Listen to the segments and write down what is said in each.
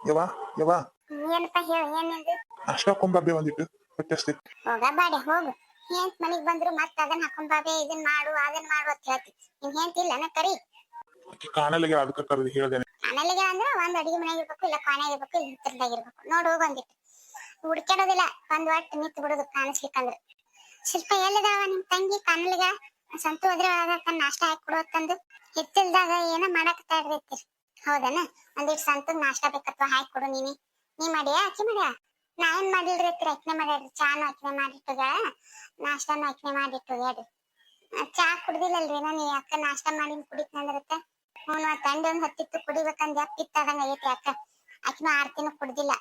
ಯವ್ವ ಯವ್ವ. ಏನಪ್ಪ ಹೇಳು ಏನಿದು ಅಷ್ಟ ಕೊಂಬಬ್ಬೆ ಒಂದಿಟ್ಟು ಹೊಟ್ಟೆ ಹಸ್ದೈತಿ. ಹೋಗ ಬಾಡೆ ಹೋಗು. ಏನ್ ಮನಿಗ್ ಬಂದ್ರು ಮತ್ತ ಅದನ್ನ ಹಾಕೊಂಬಾಬೆ ಇದನ್ ಮಾಡು ಅದನ್ ಮಾಡು ಅಂತ ಹೇಳ್ತಿ. ನಿಮ್ ಹೆಂತಿಲ್ಲ ಕರಿ. ಆಕಿ ಕಾಣಲಿಗೆ ಅದಕ್ಕೆ ಕರೆದು ಹೇಳ್ದೇನೆ. ಮನೇಲಿಗೆ ಅಂದ್ರ ಒಂದ್ ಅಡಿಗೆ ಮನೆಗೆ ಇರ್ಬೇಕು ಇಲ್ಲ ಕಾನ್ಯಾಗ ಇರ್ಬೇಕು ಇಲ್ಲ ಹಿತ್ತಲ್ದಾಗ ಇರ್ಬೇಕು. ನೋಡ್ ಹೋಗ್ ಒಂದಿಟ್ಟು ಹುಡ್ಕ್ಯಾಡೋದಿಲ್ಲ ಒಂದ್ ಒಟ್ಟು ನಿಂತ್ ಬಿಡುದು ಕಾಣಿಸ್ಲಿಕ್ಕಂದ್ರ. ಶಿಲ್ಪ ಎಲ್ಲಿದಾವ ನಿಮ್ ತಂಗಿ ಕಾಣಲಿಗ ಸಂತು ಹೋದ್ರ ನಾಷ್ಟ ಹಾಕಿ ಕೊಡೋತಂದು ಹಿತ್ತಲ್ದಾಗ ಏನ ಮಾಡಕ್ ಇರ್ತೀರಿ ಹೌದನ? ಒಂದಿಟ್ ಸಂತಗ್ ನಾಷ್ಟಾ ಬೇಕತ್ವ? ಹಾಕಿ ಕೊಡು ನೀನೆ. ನೀ ಮಾಡ್ಯಾ? ಆಕಿ ಮಾಡ್ಯಾ? ನಾ ಏನ್ ಮಾಡಿಲ್ರಿ ಅತ್ತಿರ ಅಕ್ನೆ ಮಾಡ್ಯಾಡ್ರಿ ಚಾನು ಅಕ್ನೆ ಮಾಡಿಟ್ಟುಗ? ನಾಷ್ಟಾನು ಮಾಡಿಟ್ಟದ ಹೇಳ್ರಿ ಚಾ ಕುಡ್ದಿಲ್ಲಲ್ರಿ ನಾನು ಅಕ್ಕ ನಾಷ್ಟಾ ಮಾಡಿ ಕುಡಿತಂದ್ರತ್ತ ಹ್ಞೂ ತಂಡ ಒಂದ್ ಹತ್ತಿತ್ತು ಕುಡಿಬೇಕಂದ್ ಎಪ್ಪಿತ್ತಾದಂಗ ಐತಿ ಅಕ್ಕ. ಆಕಿನೂ ತಿನ್ನು ಕುಡ್ದಿಲ್ಲ.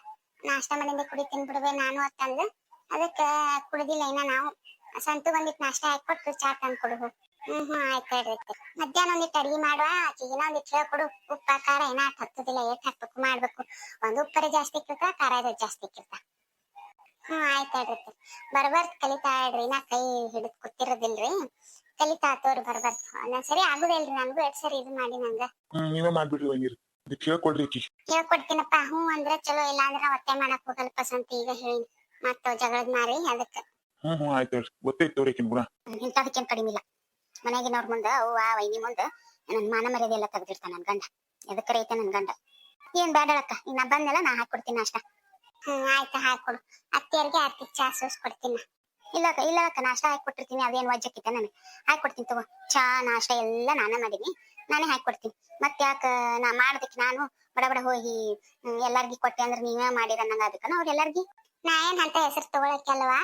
ನಾಷ್ಟಾ ಮಾಡಿಂದ ಕುಡಿತೀನಿ ಬಿಡ್ಬೇ ನಾನು ಅಂತಂದು ಅದಕ್ಕ ಕುಡ್ದಿಲ್ಲ ಇನ್ನ ನಾವು. ಸಂತು ಬಂದಿಟ್ ಹಾಕಿ ಕೊಟ್ಟು ಚಾ ತಂದು ಕೊಡು. ಹ್ಮ್ ಹ್ಮ್ ಆಯ್ತು ಹೇಳ್ರಿ ಅತ್ತೆ. ಮಧ್ಯಾಹ್ನ ಒಂದಿಟ್ಟು ಅಡಿಗೆ ಮಾಡುವ ಆಕಿಗಿನ ಒಂದಿಟ್ಟು ಕೊಡು ಉಪ್ಪ ಖಾರ ಏನ ಹತ್ತದಿಲ್ಲ ಏಟ್ ಹಾಕ್ಬೇಕು ಮಾಡ್ಬೇಕು. ಒಂದ್ ಉಪ್ಪರ ಜಾಸ್ತಿ ಇಕ್ಕಿರ್ತ ಖಾರ ಇರೋದ್ ಜಾಸ್ತಿ ಇಕ್ಕಿರ್ತ. ಹ್ಮ್ ಆಯ್ತು ಹೇಳ್ರಿ. ಬರ್ಬರ್ತ್ ಕಲಿತಾ ಇಡ್ರಿ ನಾ ಕೈ ಹಿಡಿದ್ ಕೂತಿರೋದಿಲ್ರಿ. ಕಲಿತಾ ತೋರಿ ಬರ್ಬರ್ತ್. ಒಂದೊಂದ್ಸರಿ ಆಗುದಿಲ್ರಿ ನನ್ಗೂ ಎರಡ್ ಸರಿ ಇದು ಮಾಡಿ ನಂಗ. ಹ್ಮ್ ನೀವೇ ಮಾಡ್ಬಿಡ್ರಿ ಒಂಗಿರಿ ಇದಕ್ಕೆ ಹೇಳ್ಕೊಡ್ರಿ ಆಕಿ. ಹೇಳ್ಕೊಡ್ತೀನಪ್ಪ ಹ್ಞೂ ಅಂದ್ರೆ ಚಲೋ ಇಲ್ಲ ಅಂದ್ರೆ ಒತ್ತೆ ಮಾಡಕ್ ಹೋಗಲ್ಪ ಸಂತಿ ಈಗ ಹೇಳಿ. ಮತ್ತ ಜಗಳದ್ ಮಾರಿ ಅದಕ್ಕೆ ಹ್ಮ್ ಹ್ಮ್ ಆಯ್ತು ಹೇಳ್ರಿ ಅವ್ರಿಗೆ ತೋರಿ ಆಕಿನ್ ಗುಣ. ಇಂಥದಕ್ಕೇನ್ ಕಡಿಮೆ ಇಲ್ಲ. ಮನೆಗಿನವ್ರ ಮುಂದ, ಅವ್ವ, ವೈನಿ ಮುಂದ ನನ್ನ ಮಾನ ಮರ್ಯಾದೆ ಎಲ್ಲ ತೆಗೆದಿರ್ತಾನೆ ನನ್ ಗಂಡ. ಎದಕ್ಕೆ ರೈತ ನನ್ ಗಂಡ? ಏನ್ ಬೇಡಳಕ್ಕ ಈಗ ನಾ ಬಂದೆಲ್ಲ ನಾ ಹಾಕೊಡ್ತೀನಿ ಅಷ್ಟ. ಹ್ಮ್, ಆಯ್ತಾ, ಹಾಕೊಡು. ಅತ್ತಿಯರ್ಗೆ ಅತ್ತಿ ಚಾ ಸೋಸ್ಕೊಡ್ತೀನಿ ಇಲ್ಲ ಅಕ್ಕ ನಾಷ್ಟ ಹಾಕೊಟ್ಟಿರ್ತೀನಿ ಅದೇನ್ ವಜ್ಜಕ್ಕಿತ್ತ ನನಗೆ. ಹಾಕೊಡ್ತೀನಿ ತಗೋ. ಚಾ, ನಾಷ್ಟ ಎಲ್ಲ ನಾನೇ ಮಾಡೀನಿ. ನಾನೇ ಹಾಕೊಡ್ತೀನಿ ಮತ್ತೆ ಯಾಕ, ನಾ ಮಾಡ್ದಕ್ಕೆ ನಾನು ಬಡ ಬಡ ಹೋಗಿ ಎಲ್ಲಾರ್ಗಿ ಕೊಟ್ಟೆ ಅಂದ್ರೆ ನೀವೇ ಮಾಡಿರ ನಂಗ ಅದಕ್ಕನ ಅವ್ರ ಎಲ್ಲಾರ್ಗಿ? ನಾ ಏನ್ ಅಂತ ಹೆಸರು ತಗೊಳಕ್ಕಲ್ವಾ?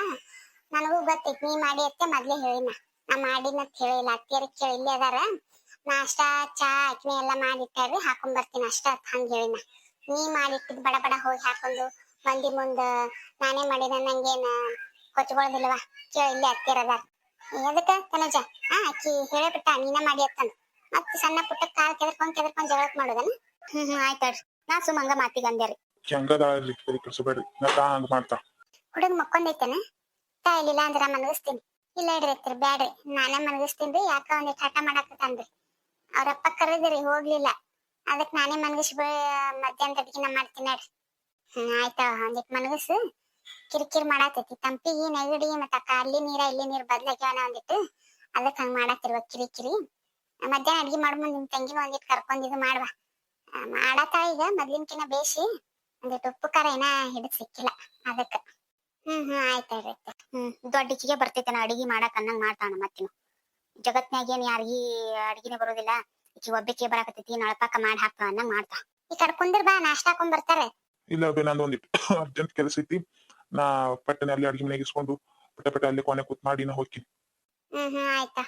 ನನಗೂ ಗೊತ್ತೈತಿ, ನೀ ಮಾಡಿ ಅತ್ತೆ ಮೊದ್ಲೇ ಹೇಳಿನ ನಾ ಮಾಡಿನ ಅಂತ ಹೇಳಿಲ್ಲ ಅತ್ತಿಯರು ಕೇಳಿ ಇಲ್ಲೇ ಅದಾರ. ನಾಷ್ಟ ಚಾ ಅಕ್ಕಿ ಎಲ್ಲ ಮಾಡಿಟ್ಟಾರಿ ಹಾಕೊಂಡ್ ಬರ್ತೀನಿ ಅಷ್ಟ ಹಂಗ ಹೇಳಿನ ನೀ ಮಾಡಿಟ್ಟಿದ್ ಬಡ ಬಡ ಹೋಗಿ ಹಾಕೊಂಡು ಮಂದಿ ಮುಂದ. ನಾನೇ ಮಾಡಿದ ನಂಗೇನ ಕೊಚ್ಕೊಳ್ಳೋದಿಲ್ವಾ ಕೇಳಿ ಇಲ್ಲೇ ಅತ್ತಿಯರ ಅದಾರ. ಎದಕ್ಕ ತನಜ? ಆ ಅಕ್ಕಿ ಹೇಳಬಿಟ್ಟ ನೀನ ಮಾಡಿ ಅತ್ತಂದ. ಮತ್ ಸಣ್ಣ ಪುಟ್ಟ ಕಾಲ್ ಕೆದರ್ಕೊಂಡ್ ಕೆದರ್ಕೊಂಡ್ ಜಗಳಕ್ ಮಾಡೋದನ? ಹ್ಮ್ ಹ್ಮ್ ಆಯ್ತಾಡ್ರಿ ನಾ ಸುಮಂಗ ಮಾತಿಗೆ ಅಂದ್ಯಾರಿ ಹೆಂಗದಾಳ್ರಿ ಸರಿ ಕಳ್ಸಬೇಡ್ರಿ ನಾ ಹಂಗ ಮಾಡ್ತಾ. ಹುಡುಗ ಮಕ್ಕೊಂಡೈತೇನ ತಾಯಿಲಿಲ್ಲ ಅಂದ್ರ ಮನಗಿಸ್ತೀನಿ ಇಲ್ಲ ಇಡ್ರಿ ಬ್ಯಾಡ್ರಿ. ನಾನೇ ಮನಗಿಸ್ತೀನಿ ಯಾಕ ಒಂದಿಟ್ ಹಠ ಮಾಡಾಕತ್ತಾನ್ರಿ. ಅವ್ರಪ್ಪ ಕರೆದಿರಿ ಹೋಗ್ಲಿಲ್ಲ. ಅದಕ್ ನಾನೇ ಮನಗಿಸ್ ಮಧ್ಯಾಹ್ನದ ಅಡ್ಗಿನ ಮಾಡ್ತೀನಿ ನೋಡ್ರಿ. ಹ್ಮ್, ಆಯ್ತ ಒಂದಿಟ್ ಮನಗಸು. ಕಿರಿಕಿರಿ ಮಾಡಾತೈತಿ ತಂಪಿಗೆ ನೆಗಡಿ, ಮತ್ತ ಅಕ್ಕ ಅಲ್ಲಿ ನೀರ, ಇಲ್ಲಿ ನೀರ್ ಬದ್ಲಾಗ್ಯಾನ ಒಂದಿಟ್ಟು ಅದಕ್ ಹಂಗ ಮಾಡಾತಿರ್ವ ಕಿರಿಕಿರಿ. ಮಧ್ಯಾಹ್ನ ಅಡ್ಗಿ ಮಾಡ್ ಮುಂದ್ ನಿಮ್ ತಂಗಿನ ಒಂದಿಟ್ ಕರ್ಕೊಂಡ್ ಇದು ಮಾಡ್ವಾ. ಮಾಡಾತಾ ಈಗ ಮೊದ್ಲಿನ್ಕಿನ ಬೇಸಿ ಒಂದಿಟ್ ಉಪ್ಪು ಖಾರ ಏನ ಹಿಡಿದ್ ಸಿಕ್ಕಿಲ್ಲ, ಅದಕ್ಕ. ಹ್ಮ್ ಹ್ಮ್, ಆಯ್ತ್. ಹ್ಮ್ ದೊಡ್ಡಕಿಗೆ ನಾ ಅಡಿಗೆ ಮಾಡಕ್ ಅನ್ನಂಗ್ ಮಾಡ್ತಾನ ಮತ್ತಿನ ಜಗತ್ನ್ಯಾಗ ಏನ್ ಯಾರಿಗಿ ಅಡಿಗೆನೆ ಬರೋದಿಲ್ಲ ಈಕಿ ಒಬ್ಬಕ್ಕೆ ಬರಾಕತ್ತೈತಿ ನಳಪಾಕ ಮಾಡಿ ಹಾಕ ಅನ್ನಂಗ್ ಮಾಡ್ತಾ ಈ ಕಡೆ ಕುಂದ್ರ ಬಾ ನಾಷ್ಟ ಹಾಕೊಂಡ್ ಬರ್ತಾರೆ. ಇಲ್ಲ ಬೇ ನಂದು ಒಂದಿಟ್ಟು ಅರ್ಜೆಂಟ್ ಕೆಲಸ ಐತಿ. ನಾ ಪಟ್ಟನೆ ಅಲ್ಲಿ ಅಡಿಗೆ ಮನೆಗೆ ಇಸ್ಕೊಂಡು ಪಟ ಪಟ ಅಲ್ಲಿ ಕೊನೆ ಕೂತ್ ಮಾಡಿ ನಾ ಹೋಗ್ತೀನಿ. ಹ್ಮ್ ಹ್ಮ್ ಆಯ್ತಾ.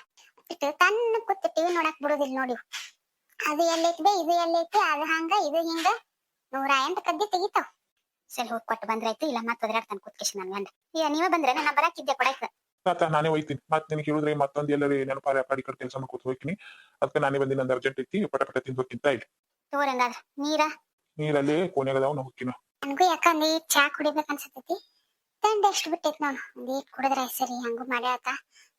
ಇಟ್ಟು ತನ್ನ ಕೂತ್ ಟಿವಿ ನೋಡಕ್ ಬಿಡುದಿಲ್ಲ ನೋಡಿ ಅದು ಎಲ್ಲೈತಿ ಇದೆ ಇದು ಎಲ್ಲೈತಿ ಅದು ಹಂಗ ಇದು ಹಿಂಗ. ನೂರ ಎಂಟು ಕದ್ದಿ ತೆಗಿತಾವ್. ಸರಿ ಹೋಗಿ ಕೊಟ್ಟು ಬಂದ್ರಾಯ್ತು ಇಲ್ಲ ಮತ್ತೆ ಒದರಾಡ್ತಾನೆ ಕೂತ್ಕೇಶ್ ನನ್ ಗಂಡ ಈಗ ನೀವೇ ಬಂದ್ರೆ ನಾ ಬರಾಕಿದ್ದೆ ಕೊಡಕ್ ತಾತ ನಾನೇ ಹೋಯ್ತೀನಿ ಮತ್ತೆ ನಿನಗೆ ಹೇಳಿದ್ರೆ ಮತ್ತೊಂದು ಎಲ್ಲರೂ ನೆನಪಾರ ಆ ಕಡೆ ಕೆಲಸ ಮಾಡ್ಕೊತ ಹೋಗ್ತೀನಿ. ಅದಕ್ಕೆ ನಾನೇ ಬಂದಿನ ನಂದು ಅರ್ಜೆಂಟ್ ಐತಿ ಪಟ ಪಟ ತಿಂದು ಹೋಗ್ತಿಂತ ಇಲ್ಲಿ ತೋರಿ ಹಂಗಾದ್ರ ನೀರ? ನೀರಲ್ಲಿ ಕೋಣೆಗದಾವ ನಾ ಹೋಗ್ತೀನಿ. ನನಗೂ ಯಾಕ ಈ ಚಾ ಕುಡಿಬೇಕು ಅನ್ಸತೈತಿ ತಂಡ ಎಷ್ಟು ಬಿಟ್ಟೈತಿ ನಾನು ನೀರ್ ಕುಡಿದ್ರೆ ಸರಿ ಹಂಗೂ ಮಾಡ್ಯಾತ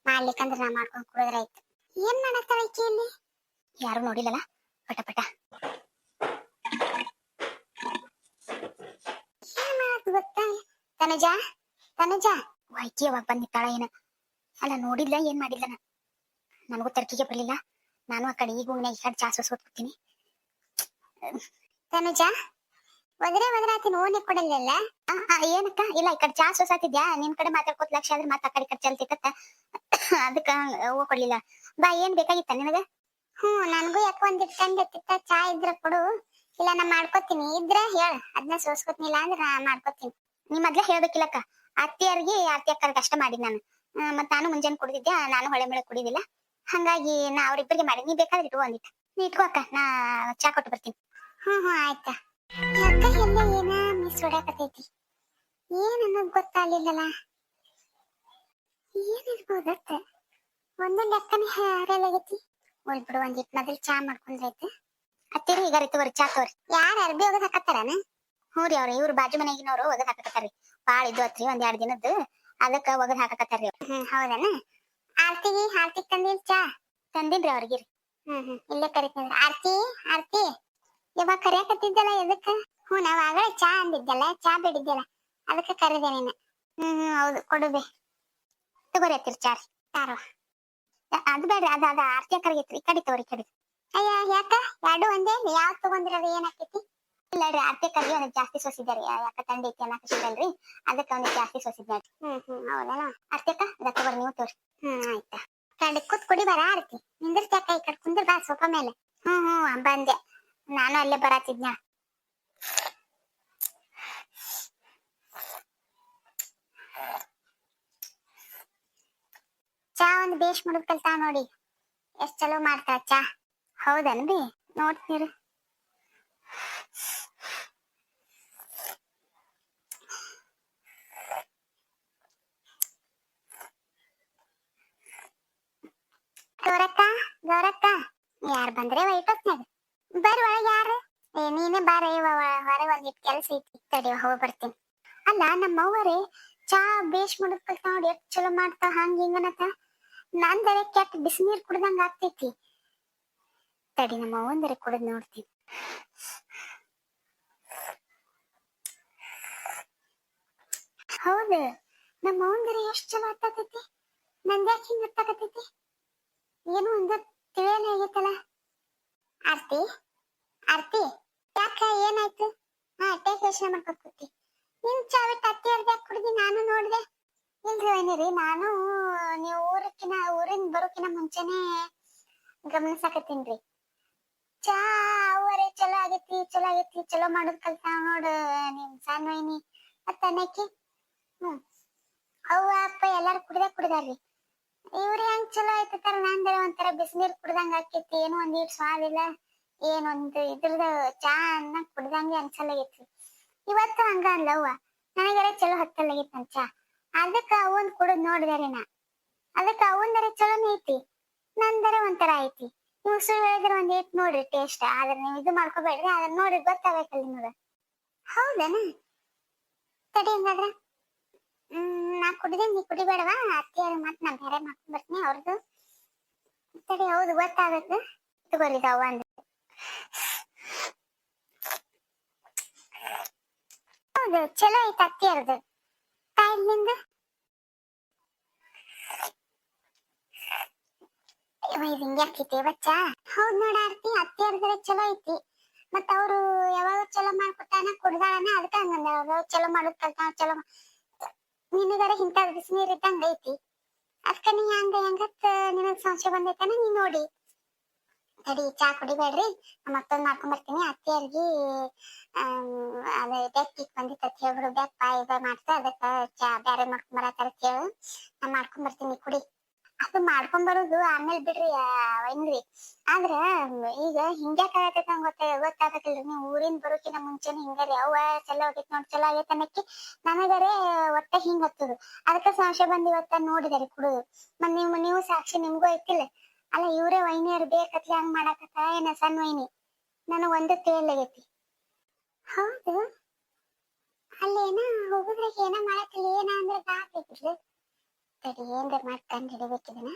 ಮಾಡ್ಲಿಕ್ಕಂದ್ರೆ ನಾ ಮಾಡ್ಕೊಂಡು ಕುಡಿದ್ರೆ ಆಯ್ತು ಏನ್ ಮಾಡತ್ತಾಳ ಈಕಿ ಇಲ್ಲಿ? ಯಾರು ನೋಡಿಲ್ಲಲ್ಲ ಪಟ ಪಟ. ಏನ್ ತನಜಾ? ತನುಜ? ವೈಕಿ ಯಾವಾಗ ಏನ. ಅಲ್ಲ, ನೋಡಿಲ್ಲ, ಏನ್ ಮಾಡಿಲ್ಲ ನಾ ನನಗೂ ತರ್ಕಿಗೆ ಬರಲಿಲ್ಲ. ನಾನು ಆ ಕಡೆ ಈಗ ಈ ಕಡೆ ಚಾ ಸೋಸ್ಕೊತೀನಿ ತನುಜ? ಒದ್ರೆ ಒದರಾತಿ ನೋನೆ ಕೊಡಲಿಲ್ಲ ಏನಕ್ಕ? ಇಲ್ಲ, ಈ ಕಡೆ ಚಾ ಸೋಸಾತಿದ್ಯಾ? ನಿನ್ ಕಡೆ ಮಾತಾಡ್ಕೋತ ಲಕ್ಷ ಆದ್ರೆ ಮತ್ತ ಆ ಕಡೆ ಈ ಕಡೆ ಚಲ್ತಿತ್ತ ಅದಕ್ಕ ಹೂ ಕೊಡ್ಲಿಲ್ಲ. ಬಾ, ಏನ್ ಬೇಕಾಗಿತ್ತ ನಿನಗ? ಹ್ಮ್, ನನ್ಗೂ ಯಾಕೋ ಒಂದಿಟ್ ಕಂಡ್ ಚಾ ಇದ್ರ ಕೊಡು. ಇಲ್ಲ, ನಾ ಮಾಡ್ಕೋತೀನಿ. ಇದ್ರೆ ಹೇಳ ಅದನ್ನ ಸೋಸ್ಕೊತಿನಿಲ್ಲ ಅಂದ್ರೆ ನಾ ಮಾಡ್ಕೋತೀನಿ. ನೀ ಮೊದ್ಲೇ ಹೇಳ್ಬೇಕಿಲ್ಲಕ್ಕ. ಅತ್ತಿಯರ್ಗಿ, ಅತ್ತಿ ಅಕ್ಕರ್ಗೆ ಕಷ್ಟ ಮಾಡಿದ್ ನಾನು. ಮತ್ತೆ ನಾನು ಮುಂಜಾನೆ ಕುಡಿದಿದ್ದೆ, ನಾನು ಹೊಳೆ ಮಳೆ ಕುಡಿದಿಲ್ಲ. ಹಂಗಾಗಿ ನಾ ಅವ್ರಿಬ್ಬರಿಗೆ ಮಾಡಿ ನೀ ಬೇಕಾದ್ರೆ ಇಟ್ಕೋ ಒಂದಿಟ್ಟು ನೀ ಇಟ್ಕೋ ಅಕ್ಕ, ನಾ ಚಾ ಕೊಟ್ಟು ಬರ್ತೀನಿ. ಹ್ಮ್ ಹ್ಮ್, ಆಯ್ತಾ. ಅಕ್ಕ, ಎಲ್ಲ ಏನ ಮಿಸ್ ಹೊಡ್ಯಾಕತೈತಿ ಏನ್ ಅನ್ನೋದು ಗೊತ್ತಾಗ್ಲಿಲ್ಲಲ್ಲ ಏನಿರ್ಬೋದತ್ತ? ಒಂದು ಲೆಕ್ಕನೇ ಹಾರಲಾಗೈತಿ ಹೋಲ್ ಬಿಡು ಒಂದಿಟ್ ಮೊದಲು ಚಾ ಮಾಡ್ಕೊಂಡ್ರೈತೆ ಹತ್ತಿರಿ ಈಗ ಚಾ ತೋರಿ ಯಾರ ಅರ್ಬಿ ಒಗದ್ ಹಾಕತ್ತಾರನ? ಹ್ಞೂ ರೀ ಅವ್ರ ಇವ್ರ ಬಾಜು ಮನೆಗಿನವ್ರು ಒಗದ್ ಹಾಕಕತ್ತಾರ್ರಿ ಬಾಳ ಇದ್ದು ಅತ್ರಿ ಒಂದ್ ಎರಡ್ ದಿನದ್ದು. ಅದಕ್ಕ ಒಗದ್ ಹಾಕಕತ್ತಾರ್ರಿ ಅವ್ರು. ಹ್ಮ್ ಹೌದನ? ಆರ್ತಿಗಿ ಆರ್ತಿ ತಂದಿಲ್ ಚಾ? ತಂದಿನ್ರಿ ಅವ್ರಿಗೆ ಹ್ಮ್ ಹ್ಮ್ ಇಲ್ಲೇ ಕರಿತೀನಿ ಆರ್ತಿ ಆರ್ತಿ ಯಾವಾಗ ಕರಿಯಾಕತ್ತಿದ್ದಲ್ಲ ಎದಕ್ಕ? ಹ್ಞೂ ನಾವ್ ಆಗಲೇ ಚಾ ಅಂದಿದ್ದಲ್ಲ ಚಾ ಬಿಡಿದ್ದಲ್ಲ ಅದಕ್ಕ ಕರೆದೆ ನೀನು. ಹ್ಮ್ ಹ್ಮ್ ಹೌದು ಕೊಡುಬೆ ತಗೋರಿ ಹತ್ತಿರ ಚಾರಿ ತಾರೋ ಅದು ಬೇಡ್ರಿ ಅದ ಅದ ಆರ್ತಿ ಕರಗಿತ್ರಿ ಕಡಿತವ್ರಿ ಕಡೆ ಈ ಕಡೆ. ಅಯ್ಯ ಯಾಕ? ಎರಡು ಒಂದೇ? ಯಾವ್ ತಗೊಂಡಿರೋದು ಏನಾಕೈತಿ ಇಲ್ಲ ರೀ ಆರ್ತಿ ಕರ್ಗಿ ಒಂದ್ ಜಾಸ್ತಿ ಸೊಸಿದಾರಿ ಯಾಕ ತಂಡಿ ಐತಿ ಅನ್ನಕತ್ತಿದ್ದಲ್ರಿ ಅದಕ್ಕೆ ಒಂದ್ ಜಾಸ್ತಿ ಸೊಸಿದ್ ನೋಡ್ರಿ ಹ್ಮ್ ಹ್ಮ್ ಹೌದಲ್ಲ ಆರ್ತಿಕ ಅದ ತಗೋರಿ ನೀವು ತಗೋರಿ ಹ್ಮ್ ಆಯ್ತಾ. ಕಡೆ ಕೂತ್ ಕುಡಿ ಬರ ಆರ್ತಿ. ನಿಂದಿರ್ತ್ಯಾಕ ಈ ಕಡೆ ಕುಂದ್ರ ಬಾ ಸೋಫಾ ಮೇಲೆ. ಹ್ಮ್ ಹ್ಮ್ ಬಂದೆ. ನಾನು ಅಲ್ಲೇ ಬರಾತಿದ್ನ. ಚಾ ಒಂದ್ ಬೇಷ್ ಮಾಡುದ್ ಕಲ್ತಾವ ನೋಡಿ. ಎಷ್ಟ್ ಚಲೋ ಮಾಡ್ತಾಳ ಚಾ. ಹೌದನ್ ಬಿ ನೋಡ್ತೀರಿ. ಗೌರಕ್ಕ ಗೌರಕ್ಕ, ಯಾರ್ ಬಂದ್ರೆ ವೈಟೊತ್ನಾಗ ಬರ್ರಿ ಒಳಗ್ ಯಾರು? ಏ, ನೀನೇ ಬಾರ ಹೊರ ಒಂದಿಟ್ ಕೆಲ್ಸ ಐತಿ. ತಡಿ, ಹೋಗಿ ಬರ್ತೀನಿ. ಅಲ್ಲ ನಮ್ಮ ಅವ್ವರೇ ಚಾ ಬೇಷ್ ಕಲ್ತಾವ ನೋಡಿ ಚಲೋ ಮಾಡ್ತಾವ ಹಂಗ ಹಿಂಗನತ ನಂದರೆ ಕೆಟ್ಟ ಬಿಸಿನೀರ್ ಕುಡ್ದಂಗ ಆಗ್ತೈತಿ. ತಡಿ, ನಮ್ಮ ಅವ್ವಂದರೆ ಕುಡಿದು ನೋಡ್ತೀನಿ. ಹೌದು, ನಮ್ಮ ಅವಂದರೆ ಎಷ್ಟು ಚಲೋ ಅರ್ಥಾಕೈತಿ ನಂದು ಯಾಕೆ ಹಿಂಗೆ ಆಗ್ತೈತಿ ಏನು ಒಂದು ತಿಳಿಯಲ್ಲ ಆಗೈತಲ್ಲ. ಆರ್ತಿ ಆರ್ತಿ, ಯಾಕ, ಏನಾಯ್ತು? ಹಾ ಟೇಕ್ ಯೋಚನೆ ಮಾಡ್ಕೊತಿ ನಿಮ್ ನಿನ್ ಬಿಟ್ಟು ಅತ್ತಿ ಅರ್ಧ ನಾನು ನೋಡಿದೆ. ಇಲ್ರಿ ಏನಿರಿ ನಾನು, ನೀವು ಊರಕ್ಕಿನ, ಊರಿಂದ ಬರೋಕಿನ ಮುಂಚೆನೆ ಚಾ ಚಲೋ ಆಗೈತಿ, ಚಲೋ ಆಗೈತಿ, ಚಲೋ ಮಾಡೋದ್ ಕಲ್ತಾವ ನೋಡು, ನಿಮ್ ಸಣ್ಣ ವೈನಿ. ಮತ್ತ ಅನ್ನಕ್ಕೆ ಹ್ಮ್. ಅವ್ವ, ಅಪ್ಪ ಎಲ್ಲಾರು ಕುಡ್ದ ಕುಡ್ದಾರ್ರಿ. ಇವ್ರ ಹೆಂಗ್ ಚಲೋ ಆಯ್ತಾರ ನಂದರ ಒಂಥರ ಬಿಸಿನೀರ್ ಕುಡ್ದಂಗ ಆಕೇತಿ, ಏನು ಒಂದ್ ಇಟ್ ಸ್ವಾದ ಇಲ್ಲ. ಏನೊಂದು ಇದ್ರದ ಚಾ ಅನ್ನ ಕುಡ್ದಂಗೆ ಅನ್ಸಲ್ಲಾಗೈತಿ ಇವತ್ತು ಹಂಗ ಅನ್ಲವ್ವ ನನಗರ ಚಲೋ ಹತ್ತಲ್ಲಾಗಿತ್ತು ಚಾ. ಅದಕ್ಕ ಅವನ್ ಕುಡದ್ ನೋಡಿದಾರೆ ನಾ. ಅದಕ್ಕ ಅವಂದರ ಚಲೋನೇ ಐತಿ, ನಂದರ ಒಂಥರ ಐತಿ. ಸುಳ್ಳು ಹೇಳಿದ್ರೆ ಒಂದ್ ಏಟ್ ನೋಡ್ರಿ ಟೇಸ್ಟ್ ಆದ್ರೆ ನೀವು ಇದು ಮಾಡ್ಕೋಬೇಡ್ರಿ ಅದನ್ನ ನೋಡಿ ಗೊತ್ತಾಗಬೇಕಲ್ಲ ನಿಮಗ. ಹೌದನ ತಡಿ ಹಂಗಾದ್ರೆ. ಹ್ಮ್ ನಾ ಕುಡಿದೆ ನೀ ಕುಡಿಬೇಡವಾ? ಅತ್ತಿಯರು ಮತ್ ನಾ ಬೇರೆ ಮಾಡ್ಕೊಂಡ್ ಬರ್ತೀನಿ ಅವ್ರದ್ದು ತಡಿ ಹೌದು ಗೊತ್ತಾಗತ್ತೆ. ತಗೋರಿ ಅವ ಅಂದ. ಹೌದು ಚಲೋ ಐತೆ ಅತ್ತಿಯರ್ದು ತಾಯಿಲಿಂದ ಇದು ಹಿಂಗೆ ಬಚ್ಚ. ಹೌದ್ ನೋಡ ಆರ್ತಿ ಅತ್ತಿಯರ್ದ್ರೆ ಚಲೋ ಐತಿ. ಮತ್ತ ಅವ್ರು ಯಾವಾಗ ಚಲೋ ಮಾಡ್ಕೊಟ್ಟಾನ, ಕುಡ್ದಾಳನ, ಅದಕ್ಕ ಹಂಗಂದ ಅವ್ರು ಚಲೋ ಮಾಡೋದ್ ಕಲ್ತಾನ ಚಲೋ ನಿನಗರ ಇಂಥ ಬಿಸಿನೀರ್ ಇದ್ದಂಗ ಐತಿ. ಅದಕ್ಕ ನೀ ಹಂಗ ಹೆಂಗತ್, ನಿನಗ್ ಸಂಶಯ ಬಂದೈತನ, ನೀ ನೋಡಿ. ತಡಿ, ಚಾ ಕುಡಿಬೇಡ್ರಿ. ಮತ್ತೊಂದ್ ಮಾಡ್ಕೊಂಡ್ ಬರ್ತೀನಿ ಅತ್ತಿಯರ್ಗಿ ಅದ ಬೆಕ್ಕಿಗ್ ಬಂದಿತ್ತ ಅಂತ ಹೇಳ್ಬಿಡು. ಬೆಪ್ಪ, ಇದ ಮಾಡ್ತ, ಅದಕ್ಕ ಚಾ ಬ್ಯಾರೆ ಮಾಡ್ಕೊಂಡ್ ಬರತ್ತಾರ ಹೇಳು. ನಾ ಮಾಡ್ಕೊಂಡ್ ಬರ್ತೀನಿ ಕುಡಿ. ಅದು ಮಾಡ್ಕೊಂಡ್ ಬರೋದು ಆಮೇಲೆ ಬಿಡ್ರಿ ವೈನ್ರಿ ಆದ್ರ ಈಗ ಹಿಂಗ್ಯಾಕ್ ಅಂತ ಗೊತ್ತ, ಗೊತ್ತಾಗತ್ತಿಲ್ರಿ ನೀವು ಊರಿಂದ ಬರೋಕಿನ ಮುಂಚೆನೆ ಹಿಂಗಾರಿ, ಅವ್ವ ಚಲೋ ಆಗೈತಿ ನೋಡ್, ಚಲೋ ಆಗೈತೆ ಅನ್ನಕ್ಕೆ ನನಗರೆ ಒಟ್ಟ ಹಿಂಗ್ ಹತ್ತದು. ಅದಕ್ಕ ಸಂಶಯ ಬಂದ್ ಇವತ್ತ ನೋಡಿದಾರೆ ಕುಡುದು. ಮತ್ ನಿಮ್ ನೀವು ಸಾಕ್ಷಿ ನಿಮ್ಗೂ ಐತಿಲ್ಲ. ಅಲ್ಲ, ಇವ್ರೆ ವೈನಿಯರ್ ಬೇಕತ್ಲಿ ಹಂಗ್ ಮಾಡಾಕತ್ತ, ಏನ ಸಣ್ಣ ವೈನಿ? ನನಗ್ ಒಂದು ತಿಳಿಯಲಾಗೈತಿ. ಹೌದು. ಅಲ್ಲೇನ ಹೋಗುದ್ರಾಗ ಏನ ಮಾಡತ್ತಿಲ್ಲ ಏನ ಅಂದ್ರೆ ಗಾತೈತ್ರಿ ತಡಿ ಏನ್ರ ಮಾಡಿ ಕಂಡು ಹಿಡಿಬೇಕಿದನ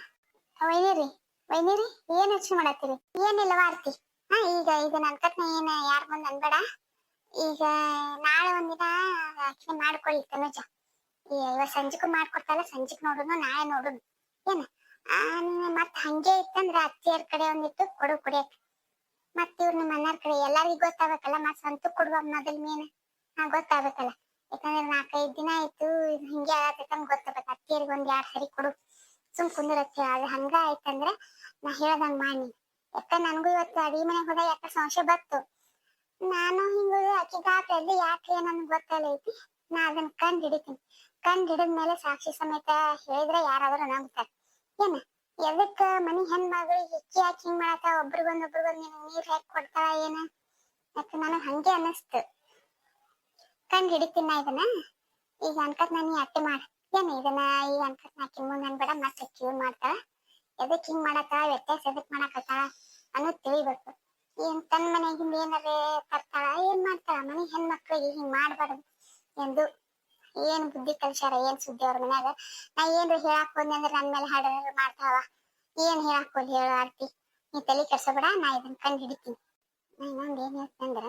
ವೈನಿರಿ ವೈನಿರಿ, ಏನ್ ಯೋಚನೆ ಮಾಡತ್ತೀರಿ? ಏನಿಲ್ಲ, ವಾರ್ತಿ. ಹಾ, ಈಗ ಈಗ ನನ್ ಕತ್ನ ಏನ ಯಾರ ಬಂದ್ ಅನ್ಬೇಡ. ಈಗ ನಾಳೆ ಒಂದಿನ ಆಕಿನ ಮಾಡ್ಕೊಳ್ಳಿ ತನುಜ. ಇವ ಸಂಜೆಗೂ ಮಾಡ್ಕೊಡ್ತಾಳ, ಸಂಜೆಗ್ ನೋಡುನು, ನಾಳೆ ನೋಡುನು. ಏನ? ಮತ್ ಹಂಗೆ ಇತ್ತಂದ್ರ ಅತ್ತಿಯರ್ ಕಡೆ ಒಂದಿತ್ತು, ಕೊಡು ಕುಡಿಯಕ್ ಮತ್ ಇವ್ರ ನಿಮ್ಮ ಕಡೆ ಎಲ್ಲಾರಿಗೂ ಗೊತ್ತಾಗಬೇಕಲ್ಲ ಮತ್ ಸ್ವಂತ ಕೊಡುವ ಮೊದಲ್ ಮೇನ. ಹಾ, ಗೊತ್ತಾಗಬೇಕಲ್ಲ. ಯಾಕಂದ್ರೆ ನಾಲ್ಕೈದ್ ದಿನ ಆಯ್ತು ಹಿಂಗೆ ಆಗತ್ತಂತ ಗೊತ್ತಾಗತ್ತೆ ಅತ್ತಿಯರಿಗೆ ಒಂದ್ ಎರಡ್ ಸರಿ ಕೊಡು. ಸುಮ್ ಕುಂದಿರತ್ತೆ. ಅದು ಹಂಗ ಆಯ್ತಂದ್ರ ನಾ ಹೇಳ್ದಂಗ ಮಾಡಿ. ಯಾಕ ನನಗೂ ಇವತ್ತು ಅಡಿ ಮನೆಗೆ ಹೋದಾಗ ಯಾಕ ಸಂಶಯ ಬತ್ತು ನಾನು ಹಿಂಗ ಆಕಿಗ ಅಲ್ಲಿ ಯಾಕೆ ನನ್ಗೆ ಗೊತ್ತಲ್ಲ ಐತಿ. ನಾ ಅದನ್ನ ಕಂಡ್ ಹಿಡಿತೀನಿ. ಕಂಡ್ ಹಿಡಿದ್ಮೇಲೆ ಸಾಕ್ಷಿ ಸಮೇತ ಹೇಳಿದ್ರೆ ಯಾರಾದ್ರೂ ನಂಬ್ತಾರ. ಏನ? ಎದಕ್ಕ ಮನಿ ಹೆಣ್ ಮಗಳು ಹೆಚ್ಚಿ ಯಾಕೆ ಹಿಂಗ್ ಮಾಡಾಕ ಒಬ್ರಿಗೊಂದ್ ಒಬ್ರಿಗೊಂದ್ ನೀರ್ ಹಾಕಿ ಕೊಡ್ತಾಳ ಏನ? ಯಾಕ ನನಗ್ ಹಂಗೆ ಅನ್ನಿಸ್ತು. ಕಂಡ್ ಹಿಡಿತೀನ ಇದನ್ನ ಈಗ ಅನ್ಕತ್ ನಾನು ಅಟ್ಟೆ ಮಾಡ ಏನ್ ಇದನ್ನ ಈಗ ಅನ್ಕತ್ ನಾಕಿ ನನ್ ಅನ್ಬೇಡ ಮತ್ತೆ ಕ್ಯೂರ್ ಮಾಡ್ತಾಳ ಎದಕ್ ಹಿಂಗ್ ಮಾಡಕ ವ್ಯತ್ಯಾಸ ಎದಕ್ ಮಾಡಕತ್ತ ಅನ್ನೋದ್ ತಿಳಿಬೇಕು ಏನ್ ತನ್ ಮನೆಗಿಂದ ಏನಾರೇ ತರ್ತಾಳ ಏನ್ ಮಾಡ್ತಾಳ ಮನೆ ಹೆಣ್ಮಕ್ಳಿಗೆ ಹಿಂಗ್ ಮಾಡ್ಬಾರ್ದು ಎಂದು ಏನ್ ಬುದ್ಧಿ ಕಲ್ಸ್ಯಾರ ಏನ್ ಸುದ್ದಿ ಅವ್ರ ಮನ್ಯಾಗ ನಾ ಏನ್ರ ಹೇಳಾಕ್ ಹೋದ್ನಿ ಅಂದ್ರ ನನ್ ಮೇಲೆ ಹಾಡ ಮಾಡ್ತಾವ ಏನ್ ಹೇಳಾಕ್ ಹೋದ್ ಹೇಳು ಆರ್ತಿ ನೀ ತಲೆ ಕೆಡ್ಸಬೇಡ ನಾ ಇದನ್ನ ಕಂಡ್ ಹಿಡಿತೀನಿ ನಾ ಇನ್ನೊಂದ್ ಏನ್ ಹೇಳ್ತೀನಿ ಅಂದ್ರ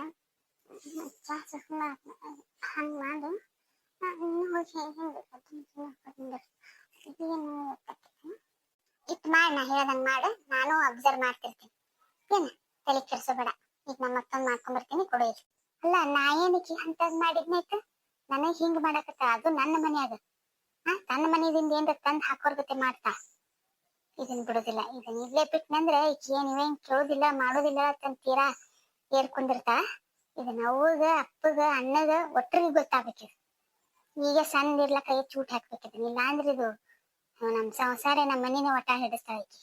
ಹಂಗ್ ಮಾಡು ಹೋಗಿ ಇಟ್ ಮಾಡಿ, ನಾ ಹೇಳ್ದಂಗ್ ಮಾಡು. ನಾನು ಅಬ್ಸರ್ವ್ ಮಾಡ್ತಿರ್ತೀನಿ. ಏನ? ತಲೆ ಬೇಡ ಈಗ ನಮ್ಮ ಮತ್ತೊಂದ್ ಮಾಡ್ಕೊಂಡ್ ಬರ್ತೀನಿ ಕೊಡು ಇಲ್ಲಿ ಅಲ್ಲ, ನಾ ಏನಕ್ಕೆ ಅಂತದ್ ಮಾಡಿದ್ನೈತ ನನಗೆ ಹಿಂಗ್ ಮಾಡಕತ್ತ? ಅದು ನನ್ನ ಮನ್ಯಾಗ ಹಾ ತನ್ನ ಮನೆಯಿಂದ ಏನ್ರ ತಂದ್ ಹಾಕೋರ್ ಮಾಡ್ತಾ? ಇದನ್ ಬಿಡೋದಿಲ್ಲ. ಇದನ್ ಇಲ್ಲೇ ಬಿಟ್ನಂದ್ರೆ ಈಕಿ ಏನ್ ಇವೇನ್ ಕೇಳೋದಿಲ್ಲ, ಮಾಡೋದಿಲ್ಲ ಅಂತ ತೀರಾ ಏರ್ಕೊಂಡಿರ್ತಾ? ಇದನ್ನ ನವ್ವಗ ಅಪ್ಪಗ, ಅಣ್ಣಗ ಒಟ್ಟರಿಗೆ ಗೊತ್ತಾಗಬೇಕು ಈಗ ಸಣ್ಣ ಇರ್ಲಕ್ಕ ಚೂಟ್ ಹಾಕ್ಬೇಕಿದನ್ ಇಲ್ಲ ಅಂದ್ರೆ ಇದು ನಮ್ ಸಂಸಾರ ನಮ್ಮ ಮನಿನ ಒಟ್ಟ ಹಿಡಿಸ್ತಾ ಈಕಿ